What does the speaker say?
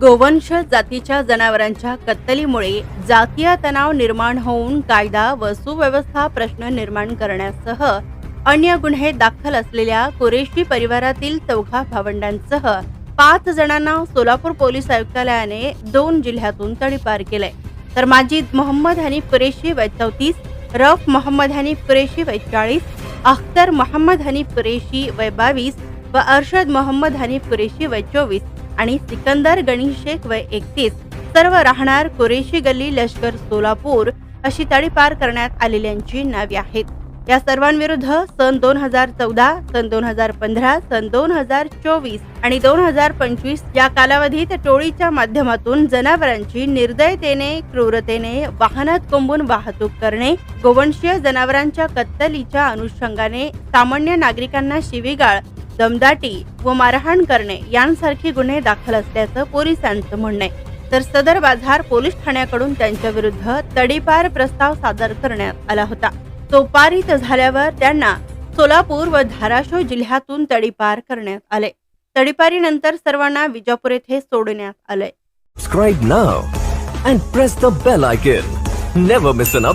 गोवंश जातीच्या जनावरांच्या कत्तलीमुळे जातीय तणाव निर्माण होऊन कायदा व सुव्यवस्था प्रश्न निर्माण करण्यासह अन्य गुन्हे दाखल असलेल्या कुरेशी परिवारातील चौघा भावंडांसह पाच जणांना सोलापूर पोलीस आयुक्तालयाने दोन जिल्ह्यातून तडीपार केलंय. तर माजिद मोहम्मद हनीफ कुरेशी वय चौतीस रफ मोहम्मद हनीफ कुरेशी वय चाळीस अख्तर मोहम्मद हनीफ कुरेशी वय बावीस व अर्शद मोहम्मद हनीफ कुरेशी वय चोवीस. आणि सिकंदर गणेश शेख वय एकतीस सर्व राहणार कुरेशी गल्ली लष्कर सोलापूर अशी तडीपार करण्यात आलेल्यांची नावे आहेत. या सर्वांविरुद्ध सन दोन हजार चौदा सन दोन हजार पंधरा सन दोन हजार चोवीस आणि दोन हजार पंचवीस या कालावधीत टोळीच्या माध्यमातून जनावरांची निर्दयतेने क्रूरतेने वाहनात कोंबून वाहतूक करणे गोवंशीय जनावरांच्या कत्तलीच्या अनुषंगाने सामान्य नागरिकांना शिवीगाळ दमदाटी व मारहाण करणे यांसारखे गुन्हे दाखल असल्याचं पोलिसांचं म्हणणं आहे तर सदर बाजार पोलीस ठाण्याकडून त्यांच्या विरुद्ध तडीपार प्रस्ताव सादर करण्यात आला होता तो पारित झाल्यावर त्यांना सोलापूर व धाराशिव जिल्ह्यातून तडीपार करण्यात आले तडीपारीनंतर सर्वांना विजापूर येथे सोडण्यात आले Subscribe now and press the bell icon. Never miss an.